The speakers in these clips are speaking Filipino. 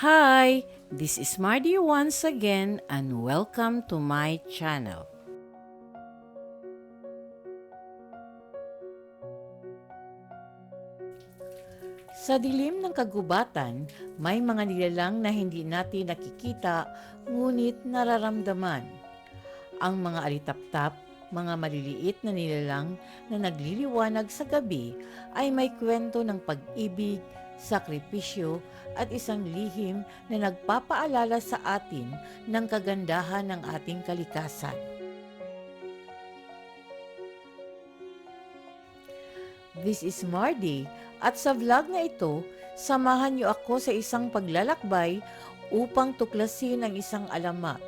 Hi, this is Mardy once again and welcome to my channel. Sa dilim ng kagubatan, may mga nilalang na hindi natin nakikita ngunit nararamdaman. Ang mga alitaptap, mga maliliit na nilalang na nagliliwanag sa gabi ay may kwento ng pag-ibig, sakripisyo at isang lihim na nagpapaalala sa atin ng kagandahan ng ating kalikasan. This is Mardy at sa vlog na ito, samahan niyo ako sa isang paglalakbay upang tuklasin ang isang alamat.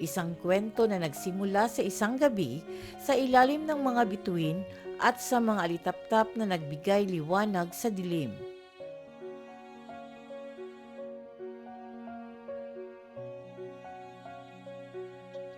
Isang kwento na nagsimula sa isang gabi sa ilalim ng mga bituin at sa mga alitaptap na nagbigay liwanag sa dilim.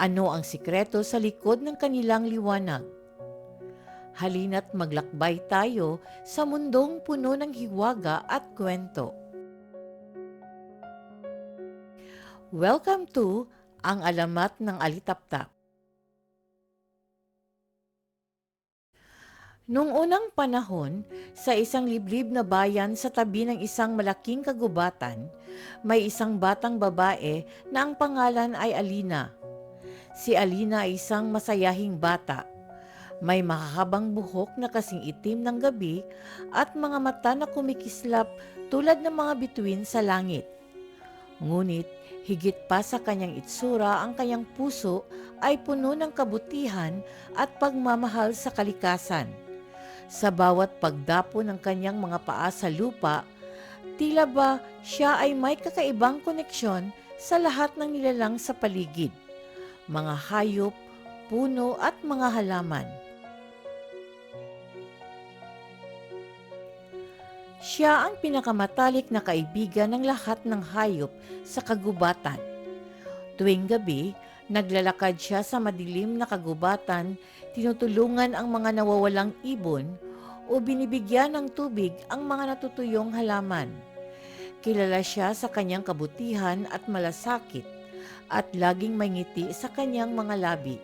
Ano ang sikreto sa likod ng kanilang liwanag? Halina't maglakbay tayo sa mundong puno ng hiwaga at kwento. Welcome to Ang Alamat ng Alitaptap. Noong unang panahon, sa isang liblib na bayan sa tabi ng isang malaking kagubatan, may isang batang babae na ang pangalan ay Alina. Si Alina ay isang masayahing bata. May makahabang buhok na kasing itim ng gabi at mga mata na kumikislap tulad ng mga bituin sa langit. Ngunit higit pa sa kanyang itsura ang kanyang puso ay puno ng kabutihan at pagmamahal sa kalikasan. Sa bawat pagdapo ng kanyang mga paa sa lupa, tila ba siya ay may kakaibang koneksyon sa lahat ng nilalang sa paligid mga hayop, puno at mga halaman. Siya ang pinakamatalik na kaibigan ng lahat ng hayop sa kagubatan. Tuwing gabi, naglalakad siya sa madilim na kagubatan, tinutulungan ang mga nawawalang ibon o binibigyan ng tubig ang mga natutuyong halaman. Kilala siya sa kanyang kabutihan at malasakit at laging may ngiti sa kanyang mga labi.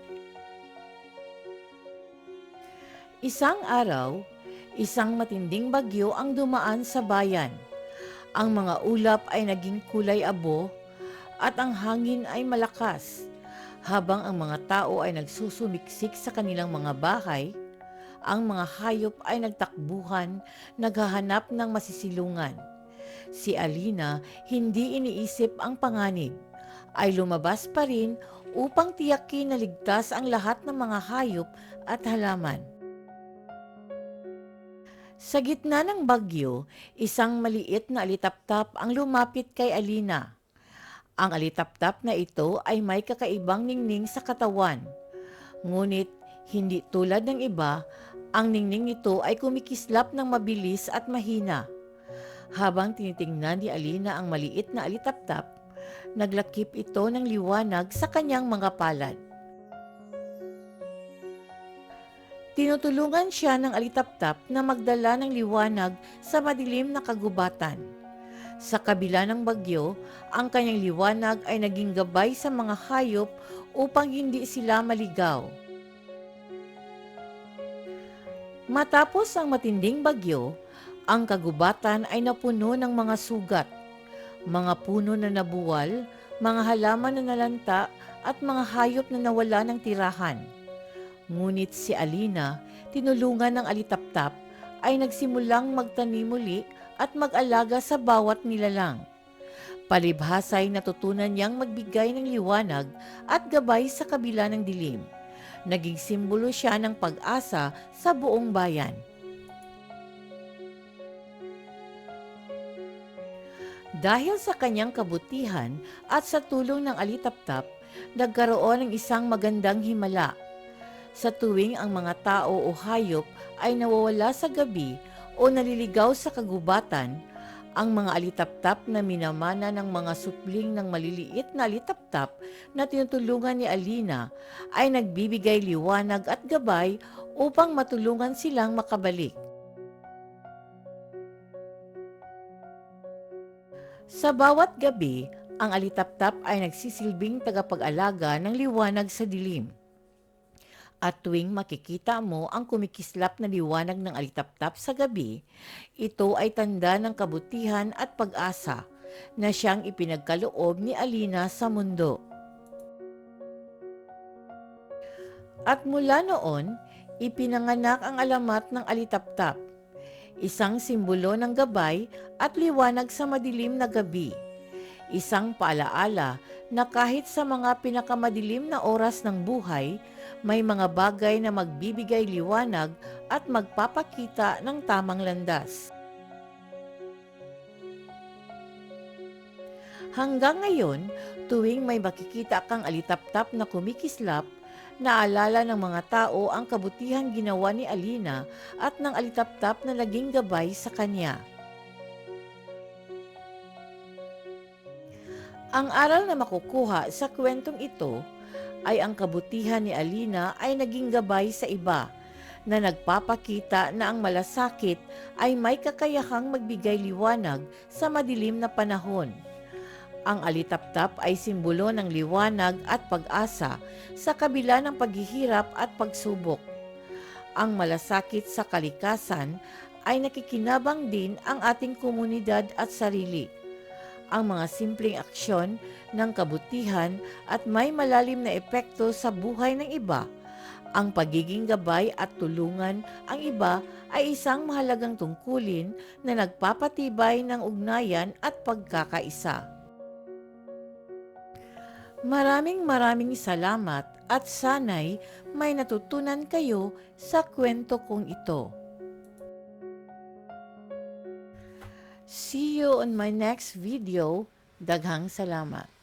Isang araw, isang matinding bagyo ang dumaan sa bayan. Ang mga ulap ay naging kulay abo at ang hangin ay malakas. Habang ang mga tao ay nagsusumiksik sa kanilang mga bahay, ang mga hayop ay nagtakbuhan, naghahanap ng masisilungan. Si Alina hindi iniisip ang panganib ay lumabas pa rin upang tiyakin na ligtas ang lahat ng mga hayop at halaman. Sa gitna ng bagyo, isang maliit na alitaptap ang lumapit kay Alina. Ang alitaptap na ito ay may kakaibang ningning sa katawan. Ngunit hindi tulad ng iba, ang ningning nito ay kumikislap ng mabilis at mahina. Habang tinitingnan ni Alina ang maliit na alitaptap, naglakip ito ng liwanag sa kanyang mga palad. Tinutulungan siya ng alitaptap na magdala ng liwanag sa madilim na kagubatan. Sa kabila ng bagyo, ang kanyang liwanag ay naging gabay sa mga hayop upang hindi sila maligaw. Matapos ang matinding bagyo, ang kagubatan ay napuno ng mga sugat mga puno na nabuwal, mga halaman na nalanta at mga hayop na nawala ng tirahan. Ngunit si Alina, tinulungan ng alitaptap, ay nagsimulang magtanim muli at mag-alaga sa bawat nilalang. Palibhasay natutunan niyang magbigay ng liwanag at gabay sa kabila ng dilim. Naging simbolo siya ng pag-asa sa buong bayan. Dahil sa kanyang kabutihan at sa tulong ng alitaptap, nagkaroon ng isang magandang himala. Sa tuwing ang mga tao o hayop ay nawawala sa gabi o naliligaw sa kagubatan, ang mga alitaptap na minamana ng mga supling ng maliliit na alitaptap na tinutulungan ni Alina ay nagbibigay liwanag at gabay upang matulungan silang makabalik. Sa bawat gabi, ang alitaptap ay nagsisilbing tagapag-alaga ng liwanag sa dilim. At tuwing makikita mo ang kumikislap na liwanag ng alitaptap sa gabi, ito ay tanda ng kabutihan at pag-asa na siyang ipinagkaloob ni Alina sa mundo. At mula noon, ipinanganak ang alamat ng alitaptap, isang simbolo ng gabay at liwanag sa madilim na gabi. Isang paalaala na kahit sa mga pinakamadilim na oras ng buhay, may mga bagay na magbibigay liwanag at magpapakita ng tamang landas. Hanggang ngayon, tuwing may makikita kang alitaptap na kumikislap, naalala ng mga tao ang kabutihang ginawa ni Alina at ng alitaptap na naging gabay sa kanya. Ang aral na makukuha sa kwentong ito ay ang kabutihan ni Alina ay naging gabay sa iba na nagpapakita na ang malasakit ay may kakayahang magbigay liwanag sa madilim na panahon. Ang alitaptap ay simbolo ng liwanag at pag-asa sa kabila ng paghihirap at pagsubok. Ang malasakit sa kalikasan ay nakikinabang din ang ating komunidad at sarili. Ang mga simpleng aksyon ng kabutihan at may malalim na epekto sa buhay ng iba. Ang pagiging gabay at tulungan ang iba ay isang mahalagang tungkulin na nagpapatibay ng ugnayan at pagkakaisa. Maraming maraming salamat at sana'y may natutunan kayo sa kwento kong ito. See you on my next video. Daghang salamat.